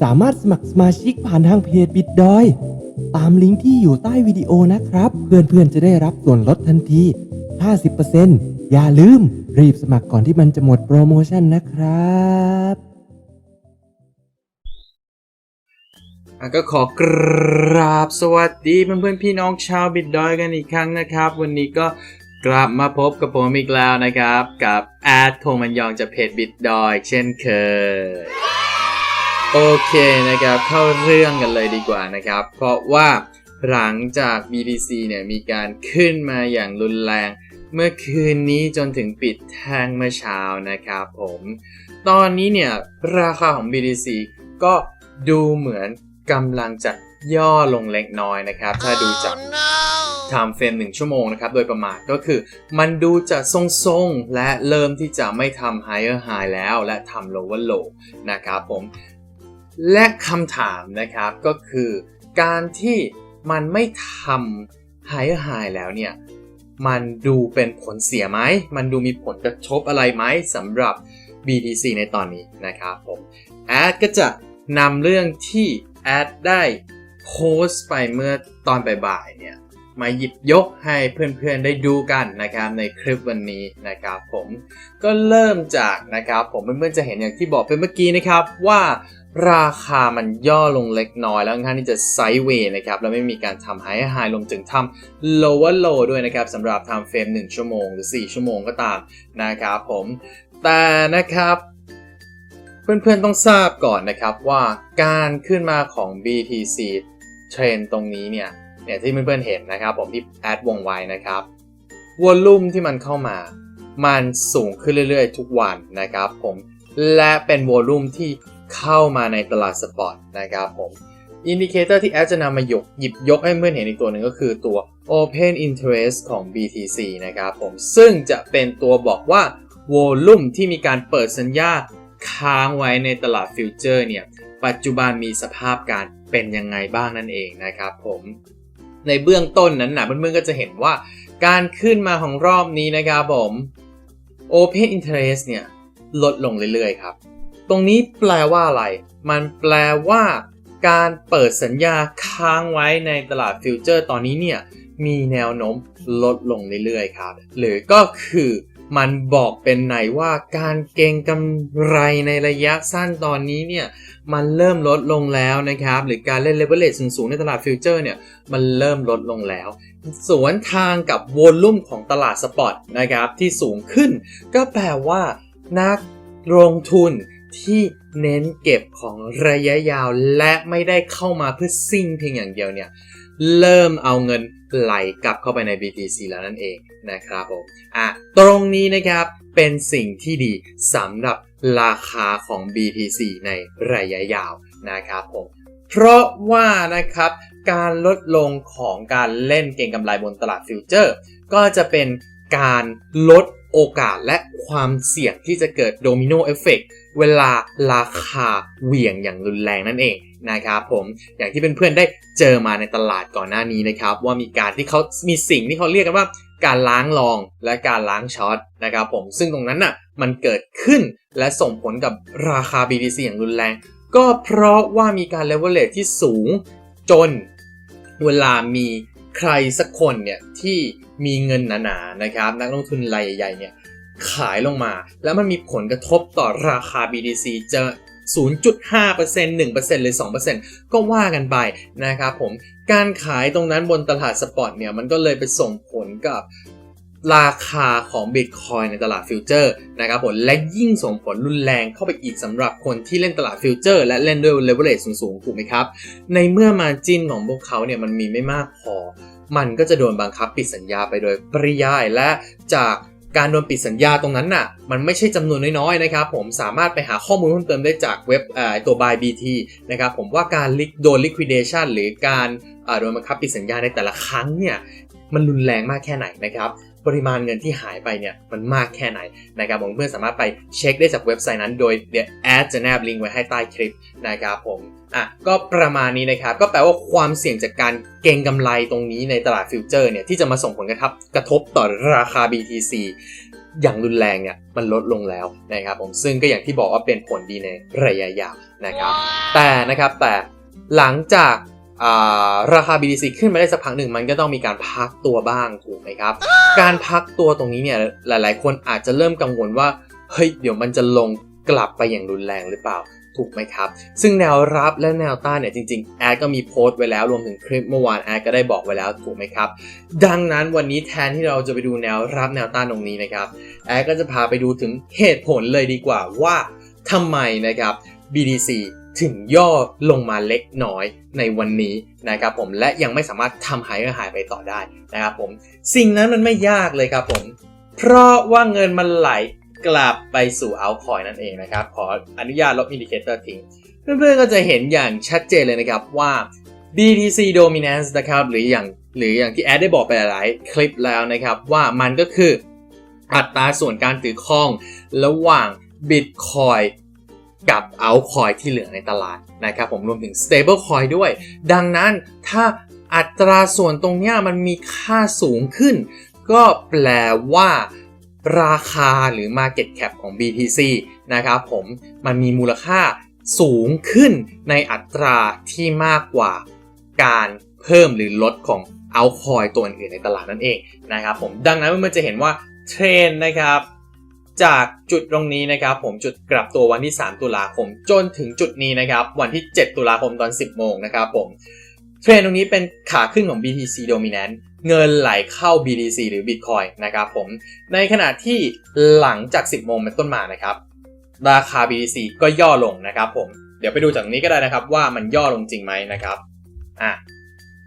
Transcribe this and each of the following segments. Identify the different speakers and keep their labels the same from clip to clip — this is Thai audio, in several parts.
Speaker 1: สามารถสมัครสมาชิกผ่านทางเพจบิดดอย ตามลิงก์ที่อยู่ใต้วิดีโอนะครับ เพื่อนๆจะได้รับส่วนลดทันที 50%อย่าลืมรีบสมัครก่อนที่มันจะหมดโปรโมชั่นนะครับ
Speaker 2: อะก็ขอกราบสวัสดีเพื่อนๆพี่น้องชาวบิดดอยกันอีกครั้งนะครับ วันนี้ก็กลับมาพบกับผมอีกแล้วนะครับ กับแอดโทมันยองจากเพจบิดดอยเช่นเคย โอเคนะครับเข้าเรื่องกันเลยดีกว่านะครับ เพราะว่าหลังจาก BTC เนี่ยมีการขึ้นมาอย่างรุนแรง เมื่อคืนนี้จนถึงปิดแท่งเมื่อเช้านะครับผม ตอนนี้เนี่ยราคาของ BTC ก็ดูเหมือนกำลังจะย่อลงเล็กน้อยนะครับ ถ้าดูจาก time frame 1ชั่วโมงนะครับ โดยประมาณก็คือ มันดูจะทรงๆ และเริ่มที่จะไม่ทำ higher high แล้ว และทำ lower low นะครับผม และคำถามนะครับก็คือการที่มันไม่ทำ higher high แล้วเนี่ย มันดูเป็นผลเสียไหม มันดูมีผลกระทบอะไรไหมสำหรับ BTC ในตอนนี้นะครับผมแอดก็จะนำเรื่องที่แอดได้โพสต์ไปเมื่อตอนบ่ายๆเนี่ย มาหยิบยกให้เพื่อนๆได้ดูกันนะครับในคลิปวันนี้นะครับผมก็เริ่มจากนะครับผมเพื่อนๆจะเห็นอย่างที่บอกไปเมื่อกี้นะครับว่า ราคามันย่อลงเล็กน้อยแล้วค่อนข้างที่จะไซด์เวย์นะครับ แล้วไม่มีการทำไฮไฮลงถึงทำ lower low ด้วยนะครับสำหรับ time frame 1ชั่วโมงหรือ 4 ชั่วโมงก็ตามนะครับผม แต่นะครับเพื่อนๆต้องทราบก่อนนะครับว่าการขึ้นมาของ BTC เทรนตรงนี้เนี่ยเนี่ยที่เพื่อนๆเห็นนะครับ ผมที่แอดวงไว้นะครับวอลลุ่มที่มันเข้ามา มันสูงขึ้นเรื่อยๆ ทุกวันนะครับผมและเป็นวอลลุ่มที่ เข้ามาในตลาดสปอตนะครับผมอินดิเคเตอร์ที่แอดจะนำมายกหยิบยกให้เพื่อนเห็นอีกตัวหนึ่งก็คือตัว Open Interest ของ BTC นะครับผมซึ่งจะเป็นตัวบอกว่าวอลลุ่มที่มีการเปิดสัญญาค้างไว้ในตลาดฟิวเจอร์เนี่ยปัจจุบันมีสภาพการเป็นยังไงบ้างนั่นเองนะครับผมในเบื้องต้นนั้นนะเพื่อนๆก็จะเห็นว่าการขึ้นมาของรอบนี้นะครับผม Open Interest เนี่ยลดลงเรื่อยๆครับ ตรงนี้แปลว่าอะไร มันแปลว่า การเปิดสัญญาค้างไว้ในตลาดฟิวเจอร์ตอนนี้เนี่ยมีแนวโน้มลดลงเรื่อยๆครับ หรือก็คือมันบอกเป็นไหนว่าการเก็งกำไรในระยะสั้นตอนนี้เนี่ยมันเริ่มลดลงแล้วนะครับ หรือการเล่นเลเวลเล e สูงๆในตลาดฟิวเจอร์เนี่ยมันเริ่มลดลงแล้ว สวนทางกับวอลลุ่มของตลาดสปอตนะครับที่สูงขึ้น ก็แปลว่านักลงทุน ที่เน้นเก็บของระยะยาวและไม่ได้เข้ามาเพื่อซิ่งเพียงอย่างเดียวเนี่ยเริ่มเอาเงินไหลกลับเข้าไปใน BTC แล้วนั่นเองนะครับผมอะตรงนี้นะครับเป็นสิ่งที่ดีสำหรับราคาของ BTC ในระยะยาวนะครับผมเพราะว่านะครับการลดลงของการเล่นเก็งกำไรบนตลาดฟิวเจอร์ ก็จะเป็นการลดโอกาสและความเสี่ยงที่จะเกิดโดมิโนเอฟเฟก เวลาราคาเหวี่ยงอย่างรุนแรงนั่นเองนะครับผมอย่างที่เพื่อนๆได้เจอมาในตลาดก่อนหน้านี้นะครับว่ามีการที่เขามีสิ่งที่เขาเรียกกันว่าการล้างรองและการล้างช็อตนะครับผมซึ่งตรงนั้นน่ะมันเกิดขึ้นและส่งผลกับราคา BTC อย่างรุนแรง ก็เพราะว่ามีการเลเวลเล e ที่สูงจนเวลามีใครสักคนเนี่ยที่มีเงินหนาๆนะครับนักลงทุนรายใหญ่ๆเนี่ย ขายลงมา แล้วมันมีผลกระทบต่อราคา BTC จะ0.5% 1%หรือ 2%ก็ว่ากันไปนะครับผม การขายตรงนั้นบนตลาดสปอตเนี่ย มันก็เลยไปส่งผลกับราคาของ Bitcoin ในตลาดฟิวเจอร์นะครับผม และยิ่งส่งผลรุนแรงเข้าไปอีกสำหรับคนที่เล่นตลาดฟิวเจอร์ และเล่นด้วยเลเวลเลสูงๆ ถูกไหมครับ ในเมื่อมาจินของพวกเขาเนี่ย มันมีไม่มากพอ มันก็จะโดนบังคับปิดสัญญาไปโดยปริยายและจาก การโดนปิดสัญญาตรงนั้นน่ะมันไม่ใช่จำนวนน้อยๆนะครับผมสามารถไปหาข้อมูลเพิ่มเติมได้จากเว็บตัว Buy BT นะครับผมว่าการโดน liquidation หรือการโดนบังคับปิดสัญญาในแต่ละครั้งเนี่ยมันรุนแรงมากแค่ไหนนะครับปริมาณเงินที่หายไปเนี่ยมันมากแค่ไหนนะครับผมเพื่อนสามารถไปเช็คได้จากเว็บไซต์นั้นโดยเดี๋ยวแอดจะแนบลิงก์ไว้ให้ใต้คลิปนะครับผม อะก็ประมาณนี้นะครับ ก็แปลว่าความเสี่ยงจากการเก็งกำไรตรงนี้ในตลาดฟิวเจอร์เนี่ยที่จะมาส่งผลกระทบกระทบต่อราคา BTC อย่างรุนแรงเนี่ยมันลดลงแล้วนะครับผมซึ่งก็อย่างที่บอกว่าเป็นผลดีในระยะยาวนะครับ แต่นะครับแต่หลังจากอ่าราคา BTC ขึ้นมาได้สักพักหนึ่งมันก็ต้องมีการพักตัวบ้างถูกไหมครับ การพักตัวตรงนี้เนี่ยหลาย ๆ คนอาจจะเริ่มกังวลว่าเฮ้ยเดี๋ยวมันจะลงกลับไปอย่างรุนแรงหรือเปล่า ถูกไหมครับ ซึ่งแนวรับและแนวต้านเนี่ยจริงๆ แอดก็มีโพสต์ไว้แล้วรวมถึงคลิปเมื่อวานแอดก็ได้บอกไว้แล้วถูกไหมครับ ดังนั้นวันนี้แทนที่เราจะไปดูแนวรับแนวต้านตรงนี้นะครับ แอดก็จะพาไปดูถึงเหตุผลเลยดีกว่าว่าทำไมนะครับ BDC ถึงย่อลงมาเล็กน้อยในวันนี้นะครับผมและยังไม่สามารถทำหายหายไปต่อได้นะครับผมสิ่งนั้นมันไม่ยากเลยครับผม เพราะว่าเงินมันไหล กลับไปสู่เอาคอยนั่นเองนะครับ ขออนุญาตลบอินดิเคเตอร์ทิ้ง เพื่อนๆก็จะเห็นอย่างชัดเจนเลยนะครับว่า BTC Dominance นะครับ หรืออย่างหรืออย่างที่แอดได้บอกไปหลายคลิปแล้วนะครับ ว่ามันก็คืออัตราส่วนการถือครองระหว่าง Bitcoin กับ Altcoin ที่เหลือในตลาดนะครับ ผมรวมถึง Stable Coin ด้วย ดังนั้นถ้าอัตราส่วนตรงนี้มันมีค่าสูงขึ้น ก็แปลว่า ราคาหรือ Market Cap ของ BTC นะครับผมมันมีมูลค่าสูงขึ้นในอัตราที่มากกว่าการเพิ่มหรือลดของเอาคอยตัวอื่นในตลาดนั่นเองนะครับผมดังนั้นมันจะเห็นว่าเทรนนะครับจากจุดตรงนี้นะครับผมจุดกลับตัววันที่ 3 ตุลาคม จนถึงจุดนี้นะครับวันที่ 7 ตุลาคมตอน 10 โมงนะครับผมเทรนตรงนี้เป็นขาขึ้นของ BTC Dominant เงินไหลเข้า BTC หรือ Bitcoin นะครับผม ในขณะที่หลังจาก 10 โมงเป็นต้นมานะครับ ราคา BTC ก็ย่อลงนะครับผม เดี๋ยวไปดูจากนี้ก็ได้นะครับว่ามันย่อลงจริงไหมนะครับ อะ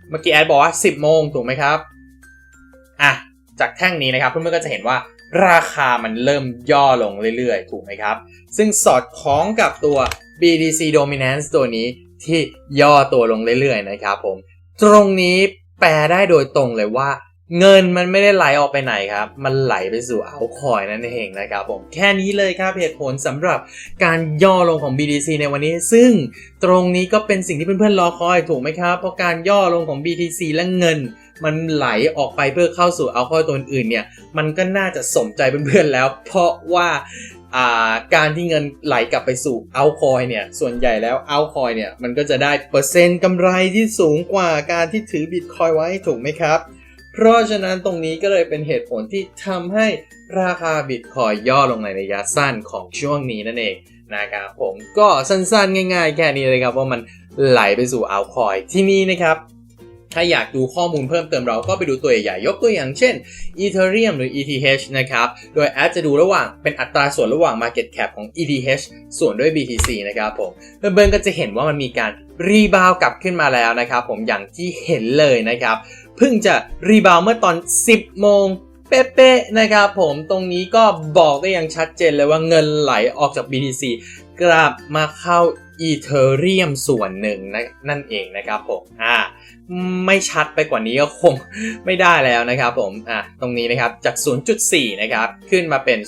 Speaker 2: เมื่อกี้แอดบอกว่า 10 โมงถูกไหมครับ อะ จากแท่งนี้นะครับเพื่อนๆก็จะเห็นว่าราคามันเริ่มย่อลงเรื่อยๆ ถูกไหมครับ ซึ่งสอดคล้องกับตัว BTC Dominance ตัวนี้ที่ย่อตัวลงเรื่อยๆ นะครับผม ตรงนี้ แปลได้โดยตรงเลยว่า เงินมันไม่ได้ไหลออกไปไหนครับ มันไหลไปสู่เอาคอยนั่นเองนะครับผมแค่นี้เลยครับเหตุผลสำหรับการย่อลงของ BTC ในวันนี้ ซึ่งตรงนี้ก็เป็นสิ่งที่เพื่อนๆรอคอยถูกไหมครับ เพราะการย่อลงของ BTC และเงิน มันไหลออกไปเพื่อเข้าสู่เอาคอยตัวอื่นเนี่ย มันก็น่าจะสมใจเพื่อนๆแล้ว เพราะว่าอ่าการที่เงินไหลกลับไปสู่เอาคอยเนี่ย ส่วนใหญ่แล้วเอาคอยเนี่ย มันก็จะได้เปอร์เซ็นต์กำไรที่สูงกว่าการที่ถือบิตคอยไว้ถูกไหมครับ เพราะฉะนั้นตรงนี้ก็เลยเป็นเหตุผลที่ทำให้ราคาบิตคอยย่อลงในระยะสั้นของช่วงนี้นั่นเองนะครับผมก็สั้นๆ ง่ายๆ แค่นี้เลยครับว่ามันไหลไปสู่เอาคอยที่นี่นะครับ ถ้าอยากดูข้อมูลเพิ่มเติมเราก็ไปดูตัวใหญ่ๆยกตัวอย่างเช่น Ethereum หรือ ETH นะครับ โดยแอดจะดูระหว่างเป็นอัตราส่วนระหว่าง Market Cap ของ ETH ส่วนด้วย BTC นะครับผมเพื่อนๆก็จะเห็นว่ามันมีการรีบาวกลับขึ้นมาแล้วนะครับผมอย่างที่เห็นเลยนะครับเพิ่งจะรีบาวเมื่อตอน 10 โมงเป๊ะๆนะครับผมตรงนี้ก็บอกได้อย่างชัดเจนเลยว่าเงินไหลออกจาก BTC กลับมาเข้า อีเทอเรียมส่วนหนึ่งนะนั่นเองนะครับผมอ่าไม่ชัดไปกว่านี้ก็คงไม่ได้แล้วนะครับผมอะตรงนี้นะครับจาก 0.4 นะครับขึ้นมาเป็น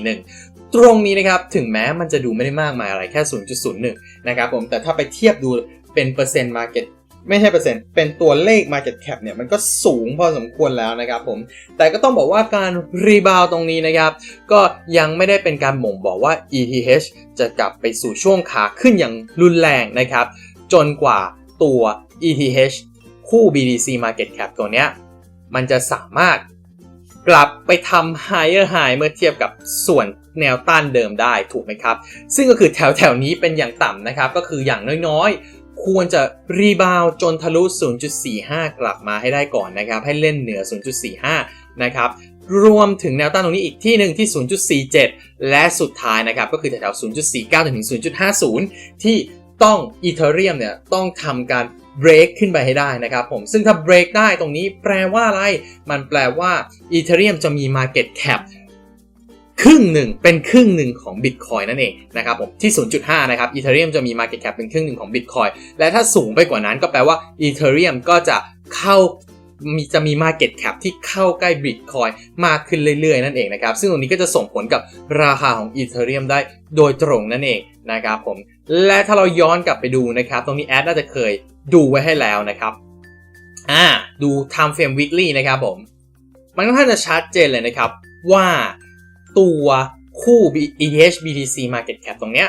Speaker 2: 0.41 ตรงนี้นะครับถึงแม้มันจะดูไม่ได้มากมายอะไรแค่ 0.01 นะครับผมแต่ถ้าไปเทียบดูเป็นเปอร์เซ็นต์มาเก็ต ไม่ใช่เปอร์เซ็นต์ เป็นตัวเลข market cap เนี่ยมันก็สูงพอสมควรแล้วนะครับผม แต่ก็ต้องบอกว่าการรีบาวตรงนี้นะครับ ก็ยังไม่ได้เป็นการบ่งบอกว่า ETH จะกลับไปสู่ช่วงขาขึ้นอย่างรุนแรงนะครับ จนกว่าตัว ETH คู่ BTC Market Cap ตัวเนี้ยมันจะสามารถกลับไปทำ higher high เมื่อเทียบกับส่วนแนวต้านเดิมได้ถูกไหมครับ ซึ่งก็คือแถวแถวนี้เป็นอย่างต่ำนะครับ ก็คืออย่างน้อยๆ ควรจะรีบาวจนทะลุ 0.45 กลับมาให้ได้ก่อนนะครับ ให้เล่นเหนือ 0.45 นะครับ รวมถึงแนวต้านตรงนี้อีกที่หนึ่งที่ 0.47 และสุดท้ายนะครับ ก็คือแถวๆ 0.49 ถึง 0.50 ที่ต้อง Ethereum เนี่ยต้องทำการ break ขึ้นไปให้ได้นะครับผม ซึ่งถ้า break ได้ตรงนี้แปลว่าอะไร มันแปลว่า Ethereum จะมี market cap ครึ่งหนึ่งเป็นครึ่งหนึ่งของ Bitcoin นั่นเองนะครับผมที่ 0.5 นะครับ Ethereum จะมี Market Cap เป็นครึ่งหนึ่งของ Bitcoin และถ้าสูงไปกว่านั้นก็แปลว่า Ethereum ก็จะเข้ามีจะมี Market Cap ที่เข้าใกล้ Bitcoin มากขึ้นเรื่อยๆ นั่นเองนะครับ ซึ่งตรงนี้ก็จะส่งผลกับราคาของ Ethereum ได้โดยตรงนั่นเองนะครับผมและถ้าเราย้อนกลับไปดูนะครับ ตรงนี้แอดน่าจะเคยดูไว้ให้แล้วนะครับอ่าดู time frame weekly นะครับผม มันก็ค่อนข้างจะชัดเจนเลยนะครับว่า ตัวคู่ ETH BTC Market Cap ตรงเนี้ย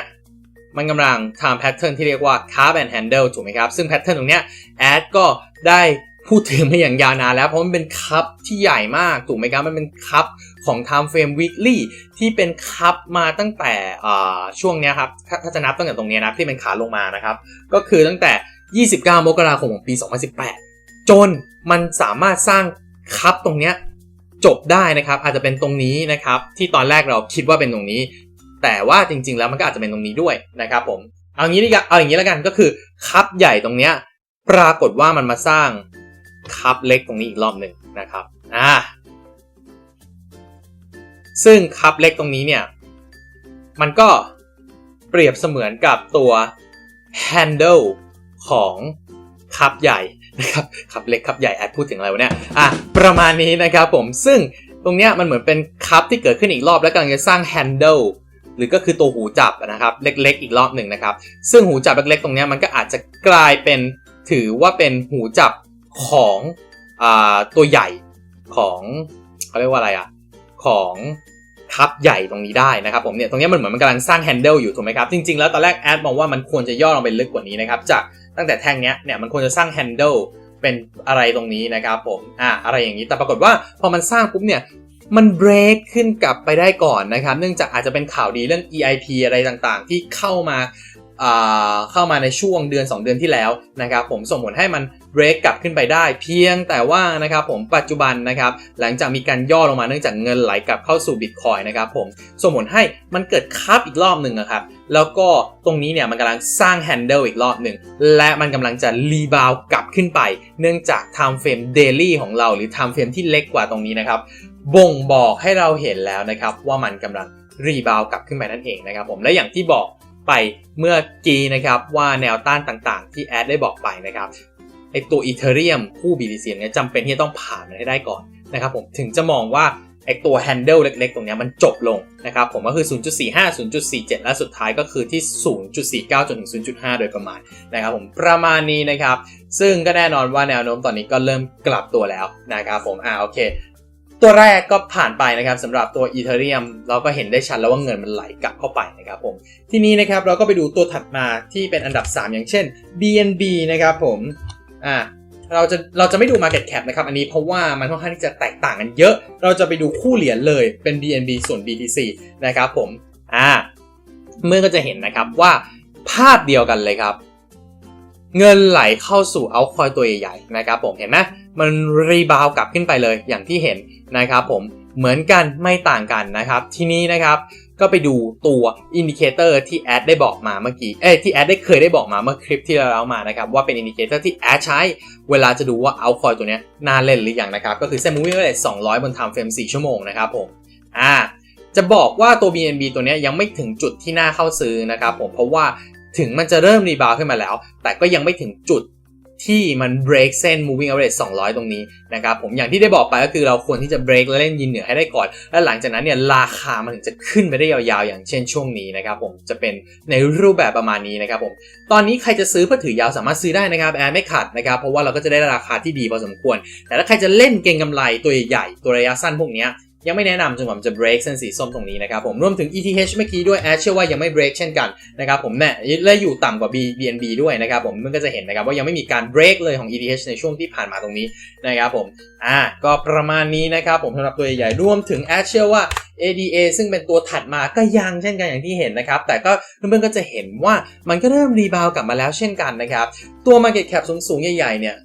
Speaker 2: มันกำลังทำแพทเทิร์นที่เรียกว่า Carb and Handle ถูกไหมครับ ซึ่งแพทเทิร์นตรงเนี้ยแอดก็ได้พูดถึงมาอย่างยาวนานแล้ว เพราะมันเป็นคัพที่ใหญ่มาก ถูกไหมครับ มันเป็นคัพของ Time Frame Weekly ที่เป็นคัพมาตั้งแต่ช่วงเนี้ยครับถ้าถ้าจะนับตั้งแต่ตรงเนี้ยนะที่เป็นขาลงมานะครับ ก็คือตั้งแต่ 29 มกราคมของปี 2018 จนมันสามารถสร้างคัพตรงเนี้ย จบได้นะครับ อาจจะเป็นตรงนี้นะครับ ที่ตอนแรกเราคิดว่าเป็นตรงนี้ แต่ว่าจริง ๆ แล้วมันก็อาจจะเป็นตรงนี้ด้วยนะครับผมเอางี้ดีกว่าเอาอย่างนี้แล้วกันก็คือคัพใหญ่ตรงเนี้ยปรากฏว่ามันมาสร้างคัพเล็กตรงนี้อีกรอบหนึ่งนะครับอ่าซึ่งคัพเล็กตรงนี้เนี่ยมันก็เปรียบเสมือนกับตัว handle ของคัพใหญ่ นะครับคัพเล็กคัพใหญ่แอดพูดถึงอะไรวะเนี่ยอะประมาณนี้นะครับผมซึ่งตรงเนี้ยมันเหมือนเป็นคัพที่เกิดขึ้นอีกรอบแล้วกำลังจะสร้าง handle หรือก็คือตัวหูจับนะครับเล็กๆ อีกรอบหนึ่งนะครับ ซึ่งหูจับเล็กๆ ตรงเนี้ยมันก็อาจจะกลายเป็นถือว่าเป็นหูจับของอตัวใหญ่ของเขาเรียกว่าอะไรอะของ ทับใหญ่ตรงนี้ได้นะครับผมเนี่ยตรงนี้มันเหมือนมันกำลังสร้างแฮนเดิลอยู่ถูกไหมครับจริงๆแล้วตอนแรกแอดมองว่ามันควรจะย่อลงไปลึกกว่านี้นะครับจากตั้งแต่แท่งเนี้ยเนี่ยมันควรจะสร้างแฮนเดิลเป็นอะไรตรงนี้นะครับผมอ่าอะไรอย่างนี้แต่ปรากฏว่าพอมันสร้างปุ๊บเนี่ยมันเบรกขึ้นกลับไปได้ก่อนนะครับ เนื่องจากอาจจะเป็นข่าวดีเรื่อง EIP อะไรต่างๆ ที่เข้ามา เข้ามาในช่วงเดือน 2 เดือนที่แล้วนะครับผมส่งผลให้มันเบรกกลับขึ้นไปได้ เพียงแต่ว่านะครับผมปัจจุบันนะครับหลังจากมีการย่อลงมาเนื่องจากเงินไหลกลับเข้าสู่ Bitcoin นะครับผมส่งผลให้มันเกิดคับอีกรอบหนึ่งนะครับแล้วก็ตรงนี้เนี่ยมันกำลังสร้างแฮนเดิลอีกรอบหนึ่งและมันกำลังจะรีบาวกลับขึ้นไป เนื่องจาก time frame daily ของเราหรือ time frame ที่เล็กกว่าตรงนี้นะครับบ่งบอกให้เราเห็นแล้วนะครับว่ามันกำลังรีบาวกลับขึ้นไปนั่นเองนะครับผมและอย่างที่บอก ไปเมื่อกี้นะครับว่าแนวต้านต่างๆ ที่แอดได้บอกไปนะครับไอตัวอีเทเรียมคู่ BTC เนี่ยจำเป็นที่จะต้องผ่านมันให้ได้ก่อนนะครับผมถึงจะมองว่าไอตัวแฮนเดิลเล็กๆ ตรงเนี้ยมันจบลงนะครับผมก็คือ 0.45 0.47 และสุดท้ายก็คือที่ 0.49 จนถึง 0.5 โดยประมาณนะครับผมประมาณนี้นะครับ ซึ่งก็แน่นอนว่าแนวโน้มตอนนี้ก็เริ่มกลับตัวแล้วนะครับผมอ่าโอเค ตัวแรกก็ผ่านไปนะครับสำหรับตัว Ethereum เราก็เห็นได้ชัดแล้วว่าเงินมันไหลกลับเข้าไปนะครับผมทีนี้นะครับเราก็ไปดูตัวถัดมาที่เป็นอันดับ 3 อย่างเช่น BNB นะครับผมอ่าเราจะเราจะไม่ดู Market Cap นะครับ อันนี้เพราะว่ามันค่อนข้างที่จะแตกต่างกันเยอะ เราจะไปดูคู่เหรียญเลยเป็น BNB ส่วน BTC นะครับผมอ่าเมื่อก็จะเห็นนะครับว่าภาพเดียวกันเลยครับเงินไหลเข้าสู่เอาคอยตัวใหญ่ๆนะครับผมเห็นไหมมันรีบาวกลับขึ้นไปเลยอย่างที่เห็น นะครับผมเหมือนกันไม่ต่างกันนะครับ ทีนี้นะครับก็ไปดูตัวอินดิเคเตอร์ที่แอดได้บอกมาเมื่อกี้ เอ้ที่แอดได้เคยได้บอกมาเมื่อคลิปที่เราเล่ามานะครับ ว่าเป็นอินดิเคเตอร์ที่แอดใช้เวลาจะดูว่าเอาคอยตัวนี้น่าเล่นหรือยังนะครับ ก็คือเส้น moving average 200บน time frame 4ชั่วโมงนะครับผม อ่า จะบอกว่าตัว BNB ตัวนี้ยังไม่ถึงจุดที่น่าเข้าซื้อนะครับผม เพราะว่าถึงมันจะเริ่มรีบาวขึ้นมาแล้ว แต่ก็ยังไม่ถึงจุด ที่มัน break เส้น moving average 200 ตรงนี้นะครับผมอย่างที่ได้บอกไปก็คือเราควรที่จะ break และเล่นยินเหนือให้ได้ก่อน และหลังจากนั้นเนี่ยราคามันถึงจะขึ้นไปได้ยาวๆ อย่างเช่นช่วงนี้นะครับผมจะเป็นในรูปแบบประมาณนี้นะครับผมตอนนี้ใครจะซื้อเพื่อถือยาวสามารถซื้อได้นะครับแอนไม่ขัดนะครับเพราะว่าเราก็จะได้ราคาที่ดีพอสมควร แต่ถ้าใครจะเล่นเก็งกำไรตัวใหญ่ตัวระยะสั้นพวกนี้ ยังไม่แนะนำจนกว่ามันจะ break เส้นสีส้มตรงนี้นะครับผมรวมถึง ETH เมื่อกี้ด้วยแอดเชื่อว่ายังไม่ break เช่นกันนะครับผมเนี่ยและอยู่ต่ำกว่า B BNB ด้วยนะครับผมมันก็จะเห็นนะครับว่ายังไม่มีการ break เลยของ ETH ในช่วงที่ผ่านมาตรงนี้นะครับผมอ่าก็ประมาณนี้นะครับผมสำหรับตัวใหญ่ๆรวมถึงแอดเชื่อว่า ADA ซึ่งเป็นตัวถัดมาก็ยังเช่นกันอย่างที่เห็นนะครับ แต่ก็เพื่อนๆก็จะเห็นว่ามันก็เริ่มรีบาวกลับมาแล้วเช่นกันนะครับ ตัว Market Cap สูงๆ ใหญ่ๆเนี่ย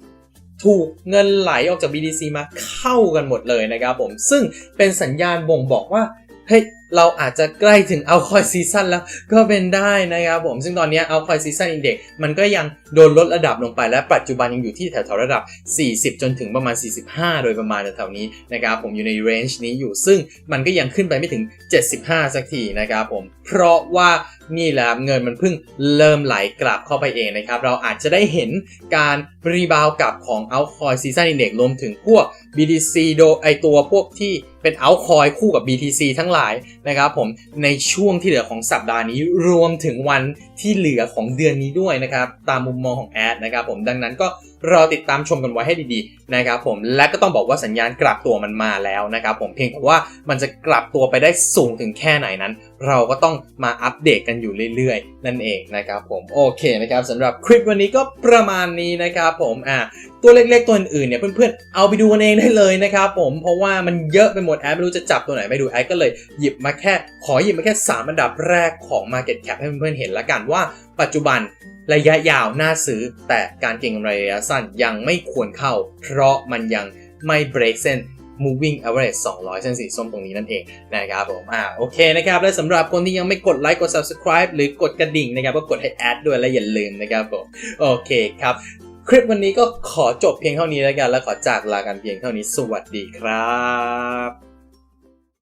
Speaker 2: ถูกเงินไหลออกจาก BTC มาเข้ากันหมดเลยนะครับผม ซึ่งเป็นสัญญาณบ่งบอกว่า เฮ้ย เราอาจจะใกล้ถึงเอาคอยซีซั่นแล้วก็เป็นได้นะครับผม ซึ่งตอนนี้เอาคอยซีซั่นอินเด็กมันก็ยังโดนลดระดับลงไปและปัจจุบันยังอยู่ที่แถวๆระดับ 40 จนถึงประมาณ 45 โดยประมาณแถวๆนี้นะครับผมอยู่ในเรนจ์นี้อยู่ซึ่งมันก็ยังขึ้นไปไม่ถึง 75 สักทีนะครับผม เพราะว่านี่แหละเงินมันเพิ่งเริ่มไหลกลับเข้าไปเองนะครับ เราอาจจะได้เห็นการรีบาวกลับของ Altcoin Season Index รวมถึงพวก BTC โดไอตัวพวกที่เป็น Altcoin คู่กับ BTC ทั้งหลายนะครับผมในช่วงที่เหลือของสัปดาห์นี้รวมถึงวันที่เหลือของเดือนนี้ด้วยนะครับ ตามมุมมองของแอดนะครับผมดังนั้นก็รอติดตามชมกันไว้ให้ดี นะครับผมและก็ต้องบอกว่าสัญญาณกลับตัวมันมาแล้วนะครับผมเพียงแต่ว่ามันจะกลับตัวไปได้สูงถึงแค่ไหนนั้น เราก็ต้องมาอัปเดตกันอยู่เรื่อยๆ นั่นเองนะครับผมโอเคนะครับสำหรับคลิปวันนี้ก็ประมาณนี้นะครับผมอ่าตัวเล็กๆตัวอื่นๆเนี่ยเพื่อนๆเอาไปดูกันเองได้เลยนะครับผมเพราะว่ามันเยอะไปหมดแอดไม่รู้จะจับตัวไหนไม่ดูแอดก็เลยหยิบมาแค่ ขอหยิบมาแค่ 3 อันดับแรกของ Market Cap ให้เพื่อนๆเห็นละกันว่าปัจจุบันระยะยาวน่าซื้อ แต่การเก็งกำไรระยะสั้นยังไม่ควรเข้าเพราะมันยังไม่ break เส้น moving average 200 เส้นสีส้มตรงนี้นั่นเองนะครับผม อ่า โอเคนะครับ และสำหรับคนที่ยังไม่กดไลค์ กด subscribe หรือกดกระดิ่งนะครับ ก็กดให้แอดด้วยและอย่าลืมนะครับผม โอเคครับ คลิปวันนี้ก็ขอจบเพียงเท่านี้แล้วกัน และขอจากลากันเพียงเท่านี้ สวัสดีครับ